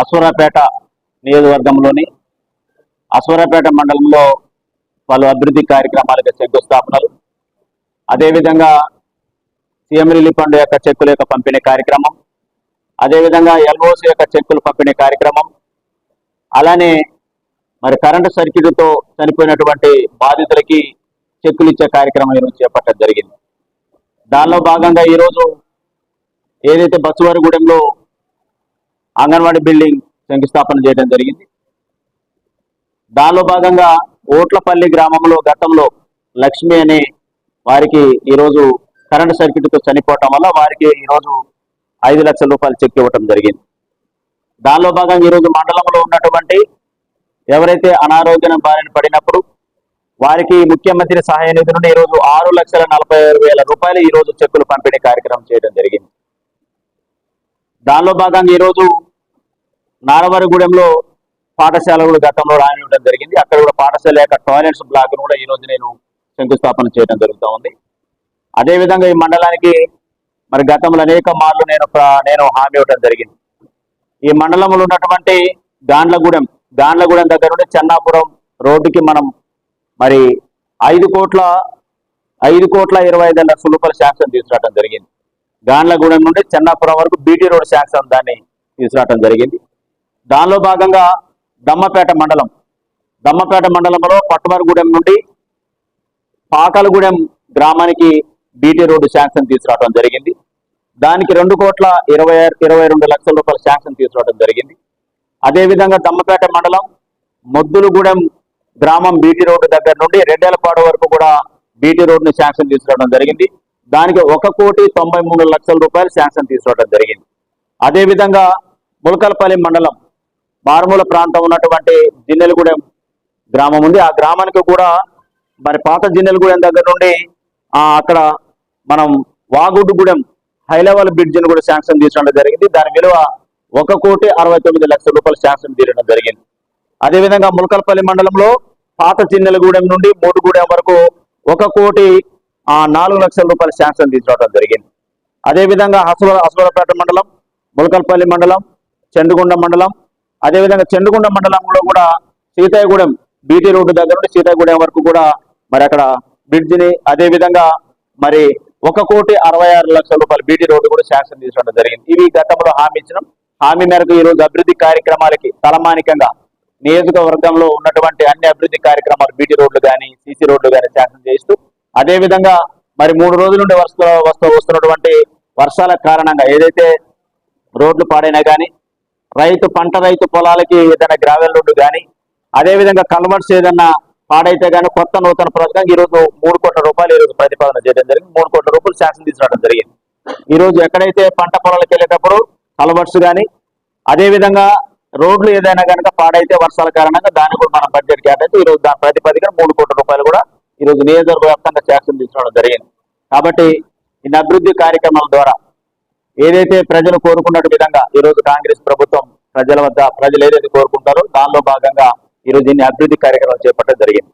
అశ్వరాపేట నియోజకవర్గంలోని అశ్వరాపేట మండలంలో పలు అభివృద్ధి కార్యక్రమాలకు శంకుస్థాపనలు. అదేవిధంగా సీఎం రిలీఫ్ ఫండ్ యొక్క చెక్కుల యొక్క పంపిణీ కార్యక్రమం. అదేవిధంగా ఎల్ఓసి యొక్క చెక్కులు పంపిణీ కార్యక్రమం. అలానే మరి కరెంటు సర్క్యూట్తో చనిపోయినటువంటి బాధితులకి చెక్కులు ఇచ్చే కార్యక్రమం ఈరోజు చేపట్టడం జరిగింది. దానిలో భాగంగా ఈరోజు ఏదైతే బస్సువారిగూడెంలో అంగన్వాడీ బిల్డింగ్ శంకుస్థాపన చేయడం జరిగింది. దానిలో భాగంగా ఓట్లపల్లి గ్రామంలో గతంలో లక్ష్మి అనే వారికి ఈరోజు కరెంటు సర్క్యూట్తో చనిపోవటం వల్ల వారికి ఈరోజు ఐదు లక్షల రూపాయలు చెక్ ఇవ్వటం జరిగింది. దానిలో భాగంగా ఈరోజు మండలంలో ఉన్నటువంటి ఎవరైతే అనారోగ్యం బారిన పడినప్పుడు వారికి ముఖ్యమంత్రి సహాయ నిధి నుండి ఈరోజు ఆరు లక్షల నలభై ఆరు వేల రూపాయలు ఈరోజు చెక్కులు పంపిణీ కార్యక్రమం చేయడం జరిగింది. దానిలో భాగంగా ఈరోజు నారవరగూడెంలో పాఠశాల కూడా గతంలో రానివ్వడం జరిగింది. అక్కడ కూడా పాఠశాల యొక్క టాయిలెట్స్ బ్లాక్ కూడా ఈ రోజు నేను శంకుస్థాపన చేయడం జరుగుతూ ఉంది. అదేవిధంగా ఈ మండలానికి మరి గతంలో అనేక మార్లు నేను నేను హామీ ఇవ్వడం జరిగింది. ఈ మండలంలో ఉన్నటువంటి గాండ్లగూడెం గాండ్లగూడెం దగ్గర నుండి చెన్నాపురం రోడ్డుకి మనం మరి ఐదు కోట్ల ఐదు కోట్ల ఇరవై ఐదు లక్షల రూపాయల శాంక్షన్ తీసుకురావడం జరిగింది. గాండ్లగూడెం నుండి చెన్నాపురం వరకు బీటీ రోడ్ శాంక్షన్ దాన్ని తీసుకురావడం జరిగింది. దానిలో భాగంగా దమ్మపేట మండలం. దమ్మపేట మండలంలో పట్టవరగూడెం నుండి పాకలగూడెం గ్రామానికి బీటీ రోడ్డు శాంక్షన్ తీసుకురావడం జరిగింది. దానికి రెండు కోట్ల ఇరవై ఇరవై రెండు లక్షల రూపాయల శాంక్షన్ తీసుకురావడం జరిగింది. అదేవిధంగా దమ్మపేట మండలం మొద్దులగూడెం గ్రామం బీటీ రోడ్డు దగ్గర నుండి రెండేళ్ళపాడు వరకు కూడా బీటీ రోడ్డుని శాంక్షన్ తీసుకురావడం జరిగింది. దానికి ఒక కోటి తొంభై మూడు లక్షల రూపాయలు శాంక్షన్ తీసుకురావడం జరిగింది. అదేవిధంగా ములకలపల్లి మండలం మారుమూల ప్రాంతం ఉన్నటువంటి జిన్నెలగూడెం గ్రామం ఉంది. ఆ గ్రామానికి కూడా మరి పాత జిన్నెలగూడెం దగ్గర నుండి అక్కడ మనం వాగుడుగూడెం హై లెవెల్ బ్రిడ్జిని కూడా శాంక్షన్ తీసుకోవడం జరిగింది. దాని విలువ ఒక కోటి అరవై తొమ్మిది లక్షల రూపాయలు శాంక్షన్ తీయడం జరిగింది. అదేవిధంగా ములకలపల్లి మండలంలో పాత చిన్నెలగూడెం నుండి మూడుగూడెం వరకు ఒక కోటి నాలుగు లక్షల రూపాయల శాంక్షన్ తీసుకోవడం జరిగింది. అదేవిధంగా హసుల హసులపేట మండలం ములకల్పల్లి మండలం చెండుగుండ మండలం అదేవిధంగా చెండుగుండ మండలంలో కూడా సీతాయగూడెం బీటీ రోడ్డు దగ్గర నుండి సీతాయగూడెం వరకు కూడా మరి అక్కడ బ్రిడ్జిని అదేవిధంగా మరి ఒక కోటి అరవై ఆరు లక్షల రూపాయలు బీటీ రోడ్డు కూడా శాంక్షన్ తీసుకోవడం జరిగింది. ఇవి గతంలో హామీ ఇచ్చినాం. హామీ మేరకు ఈ రోజు అభివృద్ధి కార్యక్రమాలకి తలమానికంగా నియోజకవర్గంలో ఉన్నటువంటి అన్ని అభివృద్ధి కార్యక్రమాలు బీటీ రోడ్లు కానీ సీసీ రోడ్లు కానీ శాంక్షన్ చేస్తూ అదేవిధంగా మరి మూడు రోజుల నుండి వస్తు వస్తూ వస్తున్నటువంటి వర్షాల కారణంగా ఏదైతే రోడ్లు పాడైనా కానీ రైతు పంట రైతు పొలాలకి ఏదైనా గ్రావెల్ రోడ్డు కానీ అదేవిధంగా కల్వర్ట్స్ ఏదైనా పాడైతే కానీ కొత్త నూతన పథకం ఈ రోజు మూడు కోట్ల రూపాయలు ఈ రోజు ప్రతిపాదన చేయడం జరిగింది. మూడు కోట్ల రూపాయలు శాసనం తీసుకురావడం జరిగింది. ఈరోజు ఎక్కడైతే పంట పొలాలకు వెళ్ళేటప్పుడు కల్వర్ట్స్ కానీ అదేవిధంగా రోడ్లు ఏదైనా కనుక పాడైతే వర్షాల కారణంగా దాన్ని కూడా మనం బడ్జెట్ కేటాయితే ఈ రోజు దాని ప్రతిపాదికన మూడు కోట్ల రూపాయలు కూడా ఈ రోజు నియోజకవర్గ వ్యాప్తంగా శాంక్షన్ తీసుకోవడం జరిగింది. కాబట్టి ఈ అభివృద్ధి కార్యక్రమాల ద్వారా ఏదైతే ప్రజలు కోరుకున్నట్టు విధంగా ఈ రోజు కాంగ్రెస్ ప్రభుత్వం ప్రజల వద్ద ప్రజలు ఏదైతే కోరుకుంటారో దానిలో భాగంగా ఈ రోజు ఇన్ని అభివృద్ధి కార్యక్రమాలు చేపట్టడం జరిగింది.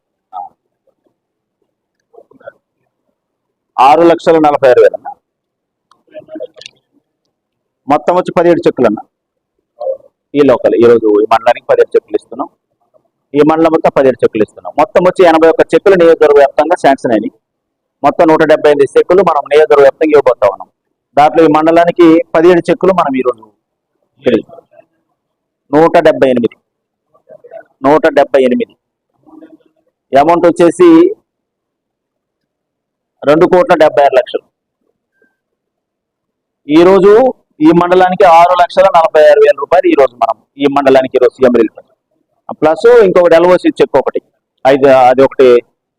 ఆరు లక్షల నలభై ఆరు వేలన్నా? మొత్తం వచ్చి పదిహేడు చెక్కులు అన్న ఈ లోకల్ ఈ రోజు ఈ మండలానికి పదిహేడు చెక్కులు ఇస్తున్నాం. ఈ మండలం మొత్తం పదిహేడు చెక్కులు ఇస్తున్నాం. మొత్తం వచ్చి ఎనభై ఒక్క చెక్కులు నియోజకవర్గ వ్యాప్తంగా శాంక్షన్ అయినాయి. మొత్తం నూట డెబ్బై ఎనిమిది చెక్కులు మనం నియోజకవర్గ వ్యాప్తంగా ఇవ్వబోతా ఉన్నాం. దాంట్లో ఈ మండలానికి పదిహేడు చెక్కులు మనం ఈరోజు నూట డెబ్బై ఎనిమిది. నూట డెబ్బై ఎనిమిది. అమౌంట్ వచ్చేసి రెండు కోట్ల డెబ్బై ఆరు లక్షలు. ఈరోజు ఈ మండలానికి ఆరు లక్షల నలభై ఆరు వేల రూపాయలు ఈరోజు మనం ఈ మండలానికి ఈరోజు సీఎం రిలీఫ్ ప్లస్ ఇంకొకటి ఎల్ఓసి చెక్ ఒకటి. ఐదు అది ఒకటి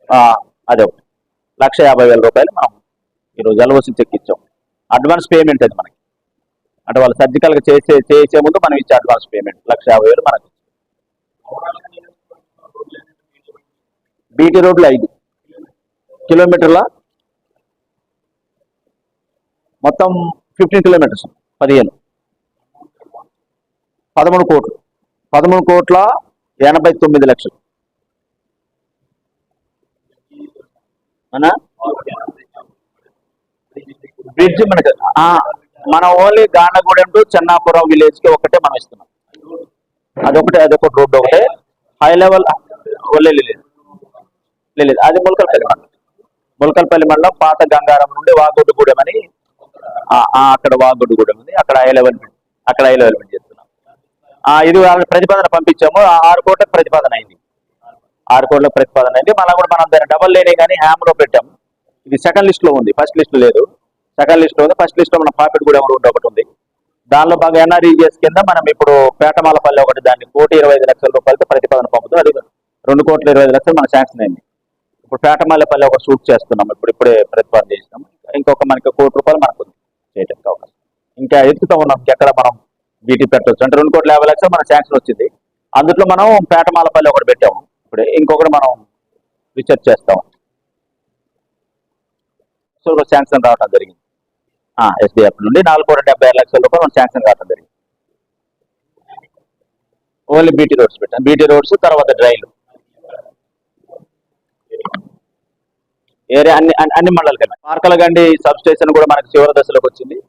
అదొకటి ఒకటి. లక్ష యాభై వేల రూపాయలు మనం ఈరోజు ఎల్ఓసి చెక్ ఇచ్చాం. అడ్వాన్స్ పేమెంట్ అది మనకి. అంటే వాళ్ళు సర్జికల్గా చేసే చేసే ముందు మనం ఇచ్చే అడ్వాన్స్ పేమెంట్ లక్ష యాభై వేలు మనకి. బీటీ రోడ్లు ఐదు. కిలోమీటర్ల మొత్తం ఫిఫ్టీన్ కిలోమీటర్స్ పదిహేను. పదమూడు కోట్లు. పదమూడు కోట్ల ఎనభై తొమ్మిది లక్షలు. అవునా బ్రిడ్జ్ మనకి మన ఓన్లీ గానగూడెం టు చెన్నాపురం విలేజ్కి ఒకటే మనం ఇస్తున్నాం. అదొకటి అదొకటి రోడ్డు ఒకటే. హై లెవెల్ లేదు లేదు లేదు అది ములకల్పల్లి మండలం. ములకల్పల్లి మండలం పాత గంగారం నుండి వాగొడ్డుగూడెం అని అక్కడ వాగొడ్డుగూడెం ఉంది. అక్కడ హై లెవెల్ అక్కడ హై లెవెల్ చేస్తున్నాం. ఇది వాళ్ళ ప్రతిపాదన పంపించాము. ఆ ఆరు కోట్లకు ప్రతిపాదన అయింది. ఆరు కోట్ల ప్రతిపాదన అయింది. మళ్ళీ కూడా మనం దాన్ని డబల్ లేని కానీ హ్యామ్లో పెట్టాం ఇది సెకండ్ లిస్ట్లో ఉంది. ఫస్ట్ లిస్ట్ లేదు. సెకండ్ లిస్ట్ ఉంది. ఫస్ట్ లిస్ట్ మన పాపెట్ కూడా రోడ్డు ఒకటి ఉంది. దానిలో బాగా ఎన్ఆర్ఈజిఎస్ కింద మనం ఇప్పుడు పేటమాలపల్లి ఒకటి దాన్ని కోటి ఇరవై ఐదు లక్షల రూపాయలతో ప్రతిపాదన పంపుతాం. అది రెండు కోట్ల ఇరవై ఐదు లక్షలు మన శాంక్షన్ అయింది. ఇప్పుడు పేటమాలపల్లి ఒక షూట్ చేస్తున్నాం. ఇప్పుడు ఇప్పుడే ప్రతిపాదన చేసినాం. ఇంకొక మనకి కోటి రూపాయలు మనకు చేయడానికి అవకాశం. ఇంకా ఎత్తుతూ ఉన్నాం. ఎక్కడ మనం బీటీ పెట్టవచ్చు అంటే రెండు కోట్ల యాభై లక్షలు మన శాంక్షన్ వచ్చింది. అందులో మనం పేటమాలపల్లి ఒకటి పెట్టాము. ఇప్పుడు ఇంకొకటి మనం రీసెర్చ్ చేస్తాం. సో శాంక్షన్ రావడం జరిగింది. ఎస్బీఎఫ్ నుండి నాలుగు కోట్ల డెబ్బై ఆరు లక్షల రూపాయలు మనం శాంక్షన్ కావడం జరిగింది. ఓన్లీ బీటీ రోడ్స్ పెట్టాం. బీటీ రోడ్స్ తర్వాత డ్రైలు ఏరియా అన్ని అన్ని- మండలాలు కలిపి మార్కలగండి సబ్ స్టేషన్ కూడా మనకి చివరి దశలోకి వచ్చింది.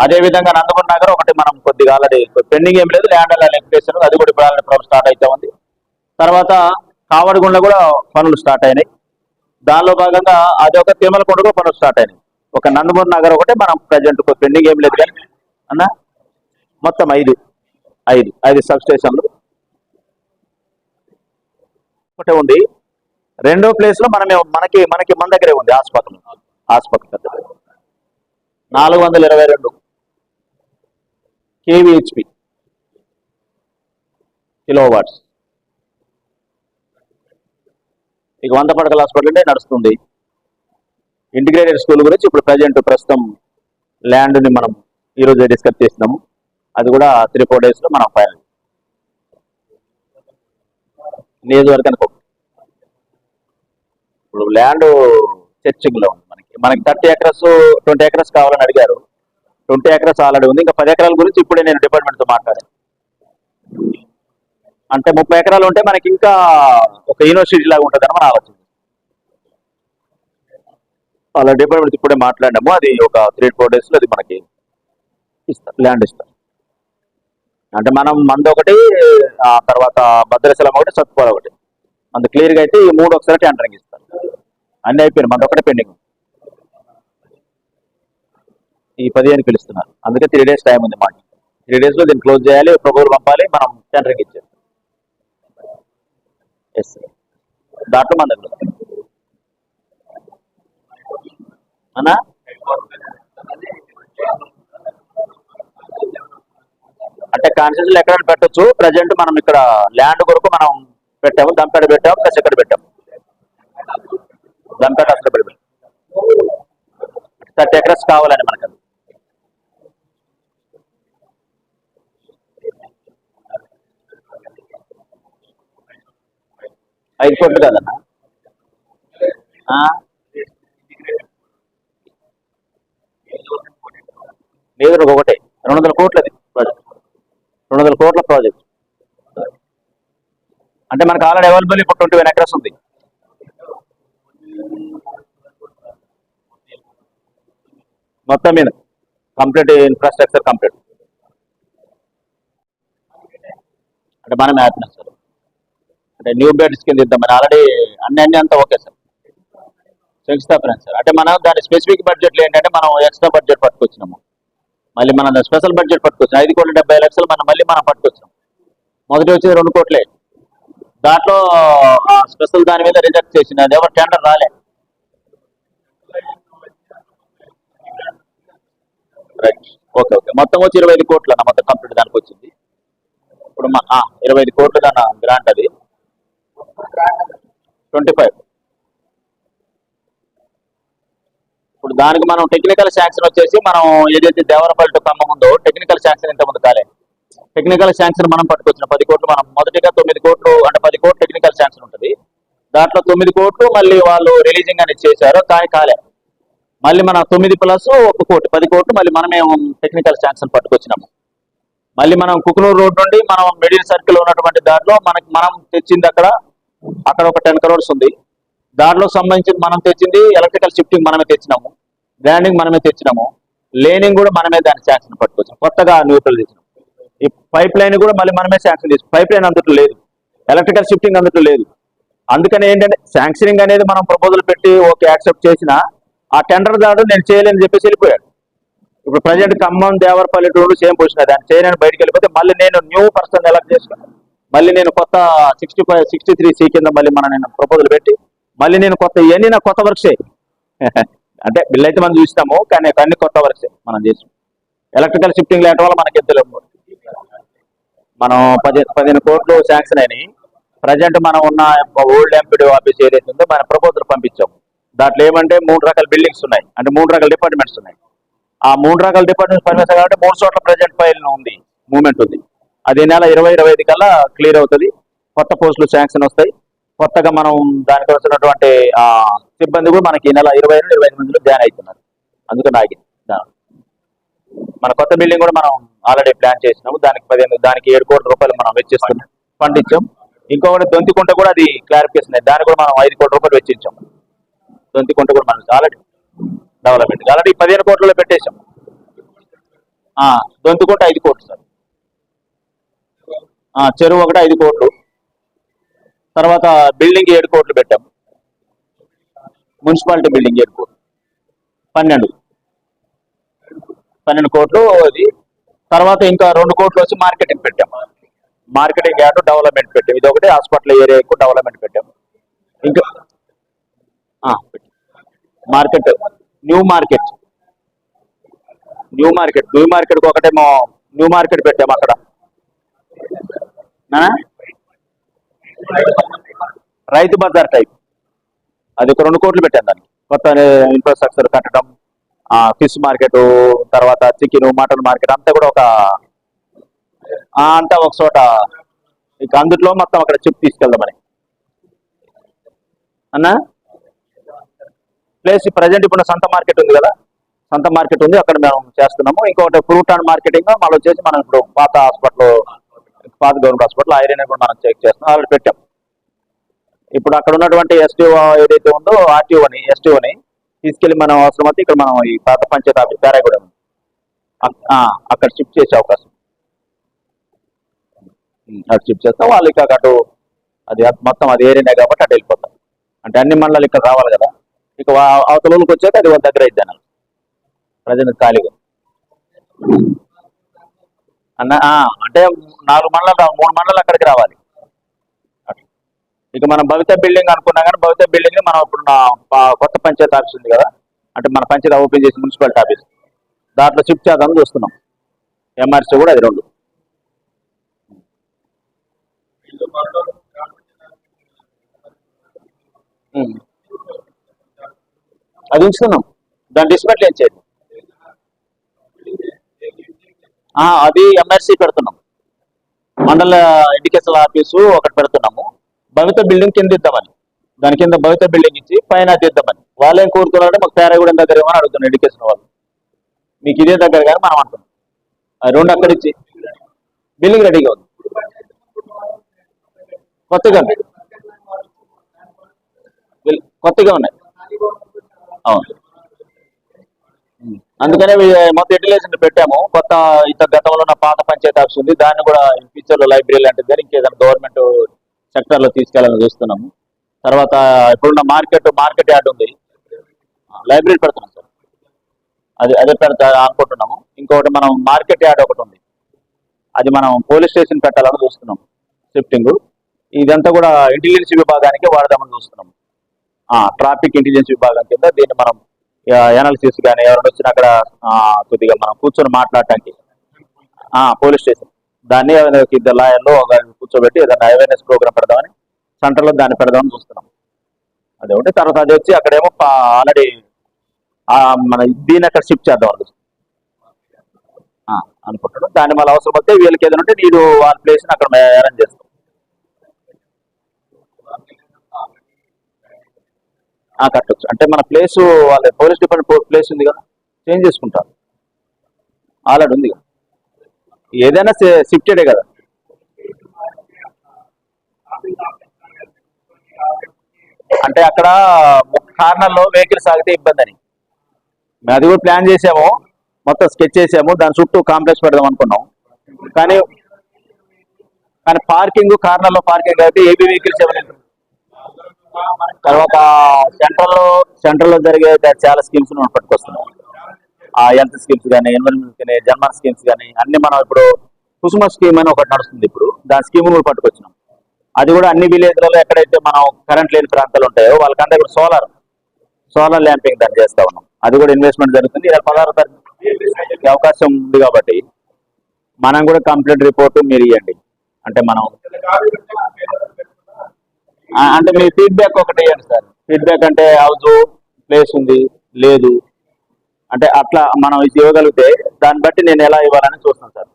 అదేవిధంగా నందమూరి నగర్ ఒకటి మనం కొద్దిగా ఆల్రెడీ పెండింగ్ ఏం లేదు ల్యాండ్ అలా అది కూడా ఇప్పుడు ఆల్రెడీ ప్రాబ్లం స్టార్ట్ అవుతా ఉంది. తర్వాత కావడిగుండ కూడా పనులు స్టార్ట్ అయినాయి. దానిలో భాగంగా అది ఒక తిరుమలకొండ కూడా పనులు స్టార్ట్ అయినాయి. ఒక నందమూరి నగర్ ఒకటే మనం ప్రజెంట్ పెండింగ్ ఏం లేదు కానీ అన్న? మొత్తం ఐదు. ఐదు. ఐదు సబ్ స్టేషన్లు ఒకటే ఉంది. రెండో ప్లేస్లో మనమే మనకి మనకి మన దగ్గరే ఉంది హాస్పిటల్ హాస్పిటల్ పెద్దది నాలుగు వందల ఇరవై రెండు. కేవీహెచ్పి కిలో వాట్స్ ఇక వంద పడకల హాస్పిటల్ అంటే నడుస్తుంది. ఇంటిగ్రేటెడ్ స్కూల్ గురించి ఇప్పుడు ప్రజెంట్ ప్రస్తుతం ల్యాండ్ని మనం ఈరోజు డిస్కస్ చేసినాము. అది కూడా త్రీ ఫోర్ డేస్లో మనం ఫైనల్ నియోజకవర్గం అనుకో ఇప్పుడు ల్యాండ్ చర్చింగ్లో ఉంది మనకి. మనకి థర్టీ ఎకరస్ ట్వంటీ ఎకరస్ కావాలని అడిగారు. ట్వంటీ ఎకరస్ ఆల్రెడీ ఉంది. ఇంకా పది ఎకరాల గురించి ఇప్పుడే నేను డిపార్ట్మెంట్తో మాట్లాడాను. అంటే ముప్పై ఎకరాలు ఉంటే మనకి ఇంకా ఒక యూనివర్సిటీ లాగా ఉంటుందని మన ఆలోచన. వాళ్ళ డిపార్ట్మెంట్ ఇప్పుడే మాట్లాడాము అది ఒక త్రీ ఫోర్ డేస్లో అది మనకి ఇస్తారు ల్యాండ్ ఇస్తారు. అంటే మనం మంది ఒకటి ఆ తర్వాత భద్రశలం ఒకటి సత్పూర్ ఒకటి. అంత క్లియర్గా అయితే ఈ మూడు ఒకసారి టెండరింగ్ ఇస్తారు. అన్ని అయిపోయినాయి. మంది ఒకటే పెండింగ్ ఈ పదిహేను పిలుస్తున్నారు. అందుకే త్రీ డేస్ టైం ఉంది మాకు. త్రీ డేస్లో దీన్ని క్లోజ్ చేయాలి ప్రపోజల్ పంపాలి మనం టెండరింగ్ ఇచ్చేస్తాం. ఎస్ దాంట్లో మన దగ్గర ఉంది. అంటే కాన్సెషన్ ఎక్కడ పెట్టొచ్చు? ప్రజెంట్ మనం ఇక్కడ ల్యాండ్ కొరకు మనం పెట్టాము దంపేట పెట్టాము ప్లస్ ఇక్కడ పెట్టాము. దంపేట అసలు పెట్టాము థర్టీ ఎకరస్ కావాలని మనకు ఐదు కోట్లు కదన్నా? ఏదో ఒకటే. రెండు వందల కోట్లది ప్రాజెక్ట్ రెండు వందల కోట్ల ప్రాజెక్ట్ అంటే మనకు ఆల్రెడీ అవైలబుల్ ఇప్పుడు ట్వంటీ వన్ ఎకరస్ ఉంది. మొత్తం మీద. కంప్లీట్ ఇన్ఫ్రాస్ట్రక్చర్ కంప్లీట్ అంటే మనం హ్యాపీనెస్ సార్. అంటే న్యూ బెడ్స్ కింద ఇద్దామని ఆల్రెడీ అన్ని అన్ని అంతా ఓకే సార్. శంకుస్థాపన సార్ అంటే మనం దాని స్పెసిఫిక్ బడ్జెట్లు ఏంటంటే మనం ఎక్స్ట్రా బడ్జెట్ పట్టుకొచ్చినాము. మళ్ళీ మన స్పెషల్ బడ్జెట్ పట్టుకొచ్చాం ఐదు కోట్ల డెబ్బై లక్షలు మనం మళ్ళీ మనం పట్టుకొచ్చాం మొదటి వచ్చేది రెండు కోట్లే. దాంట్లో స్పెషల్ దాని మీద రిజెక్ట్ చేసింది. అది ఎవరు టెండర్ రాలే. రైట్ ఓకే ఓకే మొత్తం వచ్చి ఇరవై ఐదు కోట్ల అన్న మొత్తం కంప్లీట్ దానికి వచ్చింది. ఇప్పుడు మా ఇరవై ఐదు కోట్ల దాని గ్రాంట్ అది. ట్వంటీ ఫైవ్ ఇప్పుడు దానికి మనం టెక్నికల్ శాంక్షన్ వచ్చేసి మనం ఏదైతే దేవరపల్లి టు ఖమ్మం ఉందో టెక్నికల్ శాంక్షన్ ఇంతకుముందు ముందు కాలే. టెక్నికల్ శాంక్షన్ మనం పట్టుకొచ్చిన పది కోట్లు మనం మొదటిగా తొమ్మిది కోట్లు అంటే పది కోట్లు టెక్నికల్ శాంక్షన్ ఉంటుంది. దాంట్లో తొమ్మిది కోట్లు మళ్ళీ వాళ్ళు రిలీజింగ్ అనేది చేశారు కానీ కాలే. మళ్ళీ మన తొమ్మిది ప్లస్ ఒక కోటి పది కోట్లు మళ్ళీ మనమే టెక్నికల్ శాంక్షన్ పట్టుకొచ్చినాము. మళ్ళీ మనం కుకునూరు రోడ్ నుండి మనం మిడిల్ సర్కిల్ ఉన్నటువంటి దాంట్లో మనకి మనం తెచ్చింది అక్కడ అక్కడ ఒక టెన్ క్రోర్స్ ఉంది. దాంట్లో సంబంధించి మనం తెచ్చింది ఎలక్ట్రికల్ షిఫ్టింగ్ మనమే తెచ్చినాము గ్రాండింగ్ మనమే తెచ్చినాము లేనింగ్ కూడా మనమే దాని శాంక్షన్ పట్టుకొచ్చాం కొత్తగా న్యూట్రల్ తెచ్చినాం. ఈ పైప్ లైన్ కూడా మళ్ళీ మనమే శాంక్షన్ చేసి పైప్ లైన్ అందుట్లో లేదు ఎలక్ట్రికల్ షిఫ్టింగ్ అందుట్లో లేదు. అందుకని ఏంటంటే శాంక్షనింగ్ అనేది మనం ప్రపోజల్ పెట్టి ఓకే యాక్సెప్ట్ చేసినా ఆ టెండర్ దాడు నేను చేయలేని చెప్పేసి వెళ్ళిపోయాడు. ఇప్పుడు present Khammam Devarapalli road same position దాన్ని చేయలేని బయటికి వెళ్ళిపోతే మళ్ళీ నేను న్యూ పర్సన్ ఎలక్ట్ చేసుకున్నాను. మళ్ళీ నేను కొత్త sixty five sixty three C కింద మళ్ళీ మన నేను ప్రపోజల్ పెట్టి మళ్ళీ నేను కొత్త ఇవన్నీ నా కొత్త వర్క్సే. అంటే బిల్ అయితే మనం చూస్తాము కానీ అన్ని కొత్త వర్క్సే మనం చేసాం ఎలక్ట్రికల్ షిఫ్టింగ్ లేటం వల్ల మనకి ఎంత మనం పది పదిహేను కోట్లు శాంక్షన్ అయినాయి. ప్రజెంట్ మనం ఉన్న ఓల్డ్ ఎంపీడీ ఆఫీస్ ఏదైతే ఉందో మన ప్రపోజల్ పంపించాం దాంట్లో ఏమంటే మూడు రకాల బిల్డింగ్స్ ఉన్నాయి. అంటే మూడు రకాల డిపార్ట్మెంట్స్ ఉన్నాయి. ఆ మూడు రకాల డిపార్ట్మెంట్స్ పనిచేస్తాయి కాబట్టి మూడు చోట్ల ప్రజెంట్ ఫైల్ ఉంది. మూవ్మెంట్ ఉంది. అది నెల ఇరవై ఇరవై ఐదు కల్లా క్లియర్ అవుతుంది. కొత్త పోస్టులు శాంక్షన్ వస్తాయి. కొత్తగా మనం దానికి వచ్చినటువంటి ఆ, సిబ్బంది కూడా మనకి ఈ నెల ఇరవై ఐదు ఇరవై ఐదు మందిలో జాయిన్ అవుతున్నారు అందుకని ఆగింది మన కొత్త బిల్డింగ్ కూడా మనం ఆల్రెడీ ప్లాన్ చేసినాము. దానికి పదిహేను దానికి ఏడు కోట్ల రూపాయలు మనం వెచ్చిస్తున్నాం. ఫండ్ ఇచ్చాం ఇంకొకటి దొంతికుంట కూడా అది క్లారిఫికేషన్ అయింది. దానికి కూడా మనం ఐదు కోట్ల రూపాయలు వెచ్చించాం. దొంతికుంట కూడా మనం ఆల్రెడీ డెవలప్మెంట్ ఆల్రెడీ పదిహేను కోట్లలో పెట్టేశాం. దొంతికుంట ఐదు కోట్లు సార్. చెరువు ఒకటి ఐదు కోట్లు. తర్వాత బిల్డింగ్ ఏడు కోట్లు పెట్టాము మున్సిపాలిటీ బిల్డింగ్ ఏడు కోట్లు. పన్నెండు. పన్నెండు కోట్లు అది. తర్వాత ఇంకా రెండు కోట్లు వచ్చి మార్కెటింగ్ పెట్టాము మార్కెటింగ్ యార్డ్ డెవలప్మెంట్ పెట్టాము ఇది ఒకటి హాస్పిటల్ ఏరియా ఎక్కువ డెవలప్మెంట్ పెట్టాము ఇంకా market new market. New market. New మార్కెట్కి ఒకటేమో న్యూ మార్కెట్ పెట్టాము అక్కడ. రైతు బజార్ టైప్ అది ఒక రెండు కోట్లు పెట్టాను దానికి. కొత్త ఇన్ఫ్రాస్ట్రక్చర్ కట్టడం ఫిష్ మార్కెట్ తర్వాత చికెన్ మటన్ మార్కెట్ అంతా కూడా ఒక అంతా ఒక చోట. ఇక అందుట్లో మొత్తం అక్కడ చెప్పు తీసుకెళ్దామని. అన్నా? ప్లేస్ ప్రజెంట్ ఇప్పుడు సంత మార్కెట్ ఉంది కదా? సంత మార్కెట్ ఉంది అక్కడ మేము చేస్తున్నాము. ఇంకొకటి ఫ్రూట్ అండ్ మార్కెటింగ్ మళ్ళీ వచ్చేసి మనం ఇప్పుడు పాత హాస్పిటల్ పాత గవర్నమెంట్ హాస్పిటల్ ఐరన్ కూడా మనం చెక్ చేస్తున్నాం ఆల్రెడీ పెట్టాం. ఇప్పుడు అక్కడ ఉన్నటువంటి ఎస్టీఓ ఏదైతే ఉందో ఆర్టీఓని ఎస్టీఓని తీసుకెళ్ళి మనం అవసరం అయితే ఇక్కడ మనం ఈ పాత పంచాయతీ ఆఫీస్ పేరాగూడ అక్కడ షిఫ్ట్ చేసే అవకాశం. అటు అక్కడ షిఫ్ట్ చేస్తాం వాళ్ళు ఇక అటు అది మొత్తం అది ఏరియానే కాబట్టి అటు వెళ్ళిపోతాం. అంటే అన్ని మండలాలు ఇక్కడ రావాలి కదా ఇక వా- అవతల ఊరికి వచ్చాక అది వాళ్ళ దగ్గర అయితే అన్నారు. ప్రజెంట్ ఖాళీగా. అన్న అంటే నాలుగు మండలాలు మూడు మండలాలు అక్కడికి రావాలి. అట్లా. ఇక మనం భవిత బిల్డింగ్ అనుకున్నా కానీ భవిత బిల్డింగ్ మనం ఇప్పుడు కొత్త పంచాయతీ ఆఫీస్ ఉంది కదా అంటే మన పంచాయతీ ఓపెన్ చేసి మున్సిపాలిటీ ఆఫీస్. దాంట్లో షిఫ్ట్ చేద్దామని చూస్తున్నాం. ఎంఆర్సీ కూడా అది రెండు. అది ఉంచుతున్నాం. దాని డిస్మెంట్ ఏం చేయాలి ఆ, అది ఎంఆర్సీ పెడుతున్నాం మండల ఎడ్యుకేషన్ ఆఫీసు ఒకటి పెడుతున్నాము. భవిత బిల్డింగ్ కింద ఇద్దామని. దాని కింద భవిత బిల్డింగ్ ఇచ్చి పైన అది ఇద్దామని. వాళ్ళు ఏం కోరుతున్నారంటే మాకు పేరగూడెం దగ్గర ఏమని అడుగుతున్నాం ఎడ్యుకేషన్ వాళ్ళు. మీకు ఇదే దగ్గర కానీ మనం అంటున్నాం రెండు అక్కడ ఇచ్చి బిల్డింగ్ రెడీగా ఉంది. కొత్తగా ఉన్నాయి కొత్తగా ఉన్నాయి. అందుకనే మొత్తం యూటిలైజేషన్ పెట్టాము. కొత్త ఇంత గతంలో ఉన్న పాత పంచాయతీ ఆఫీస్ ఉంది. దాన్ని కూడా ఫ్యూచర్లో లైబ్రరీ లాంటిది కానీ ఇంకేదైనా గవర్నమెంట్ సెక్టర్లో తీసుకెళ్ళాలని చూస్తున్నాము. తర్వాత ఇప్పుడున్న మార్కెట్ మార్కెట్ యార్డ్ ఉంది. లైబ్రరీ పెడతాం సార్. అది అదే పెడతా అనుకుంటున్నాము. ఇంకొకటి మనం మార్కెట్ యార్డ్ ఒకటి ఉంది. అది మనం పోలీస్ స్టేషన్ పెట్టాలని చూస్తున్నాం షిఫ్టింగ్. ఇదంతా కూడా ఇంటెలిజెన్స్ విభాగానికి వాడదామని చూస్తున్నాము. ట్రాఫిక్ ఇంటెలిజెన్స్ విభాగం కింద దీన్ని మనం ఎనాలిసిస్ కానీ ఎవరైనా వచ్చినా అక్కడ కొద్దిగా మనం కూర్చొని మాట్లాడటానికి. పోలీస్ స్టేషన్ దాన్ని ఇద్దరు లాయర్లు కూర్చోబెట్టి ఏదైనా అవేర్నెస్ ప్రోగ్రామ్ పెడదామని సెంటర్లో దాన్ని పెడదామని చూస్తున్నాం. అదే ఉంటే తర్వాత అది వచ్చి అక్కడేమో ఆల్రెడీ మన దీన్ని అక్కడ షిఫ్ట్ చేద్దాం అనుకుంటున్నాం. ఆ, అనుకుంటున్నాం. దాన్ని మళ్ళీ అవసరం వస్తే వీళ్ళకి ఏదైనా ఉంటే నీరు వాళ్ళ ప్లేస్ని అక్కడ అరేంజ్ చేస్తాం. కట్టొచ్చు. అంటే మన ప్లేస్ వాళ్ళ పోలీస్ డిపార్ట్మెంట్ ప్లేస్ ఉంది కదా చేంజ్ చేసుకుంటారు. ఆల్రెడీ ఉంది కదా. ఏదైనా షిఫ్టెడే కదా. అంటే అక్కడ కార్నర్లో వెహికల్స్ ఆగితే ఇబ్బంది అని మేము అది కూడా ప్లాన్ చేసాము. మొత్తం స్కెచ్ చేసాము. దాని చుట్టూ కాంప్లెక్స్ పెడదాం అనుకున్నాం. కానీ కానీ పార్కింగ్ కార్నర్లో పార్కింగ్ కాబట్టి ఏబీ వెహికల్స్ ఏమైనా తర్వాత సెంట్రల్ సెంట్రల్లో జరిగే చాలా స్కీమ్స్ మనం పట్టుకొస్తున్నాం. ఆ హెల్త్ స్కీమ్స్ కానీ ఎన్విరాన్మెంట్ కానీ జన్మన్ స్కీమ్స్ కానీ అన్ని మనం ఇప్పుడు కుసుమ స్కీమ్ అని ఒకటి నడుస్తుంది ఇప్పుడు. దాని స్కీమ్ కూడా పట్టుకొచ్చినాం. అది కూడా అన్ని విలేజ్లలో ఎక్కడైతే మనం కరెంట్ లేని ప్రాంతాలు ఉంటాయో వాళ్ళకంటే ఇప్పుడు సోలార్ సోలార్ ల్యాంపింగ్ దాన్ని చేస్తా ఉన్నాం. అది కూడా ఇన్వెస్ట్మెంట్ జరుగుతుంది. ఇలా పదహారు తారీఖు అవకాశం ఉంది కాబట్టి మనం కూడా కంప్లీట్ రిపోర్ట్ మీరు ఇవ్వండి అంటే మనం అంటే మీ ఫీడ్బ్యాక్ ఒకటి ఇవ్వండి సార్. ఫీడ్బ్యాక్ అంటే హౌస్ ప్లేస్ ఉంది లేదు. అంటే అట్లా మనం ఇది ఇవ్వగలిగితే దాన్ని బట్టి నేను ఎలా ఇవ్వాలని చూస్తాను సార్.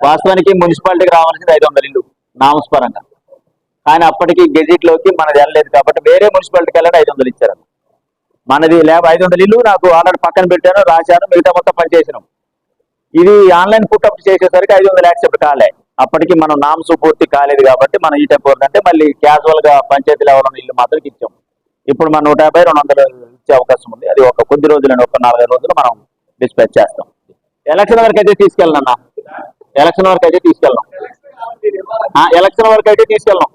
వాస్తవానికి మున్సిపాలిటీకి రావాల్సింది ఐదు వందల ఇల్లు నామస్పరంగా కానీ అప్పటికి గెజిట్లోకి మనది వెళ్ళలేదు కాబట్టి వేరే మున్సిపాలిటీకి వెళ్ళాడు ఐదు వందలు ఇచ్చారు. మనది లేబ ఐదు వందల ఇల్లు నాకు ఆల్రెడీ పక్కన పెట్టాను రాశాను మిగతా మొత్తం పని ఇది ఆన్లైన్ పుట్టప్ చేసేసరికి ఐదు వందలు యాక్సెప్ట్ కాలే. అప్పటికి మనం నామ్స్ పూర్తి కాలేదు కాబట్టి మనం ఈ టైపు అంటే మళ్ళీ క్యాజువల్గా పంచాయతీ లెవెల్ ఉన్న ఇల్లు మాత్రం ఇచ్చాం ఇప్పుడు మనం నూట యాభై రెండు వందలు ఇచ్చే అవకాశం ఉంది. అది ఒక కొద్ది రోజులు ఒక నాలుగైదు రోజులు మనం డిస్పాచ్ చేస్తాం. ఎలక్షన్ వరకు అయితే తీసుకెళ్ళనన్నా. ఎలక్షన్ వరకు అయితే తీసుకెళ్ళాం ఎలక్షన్ వరకు అయితే తీసుకెళ్ళాం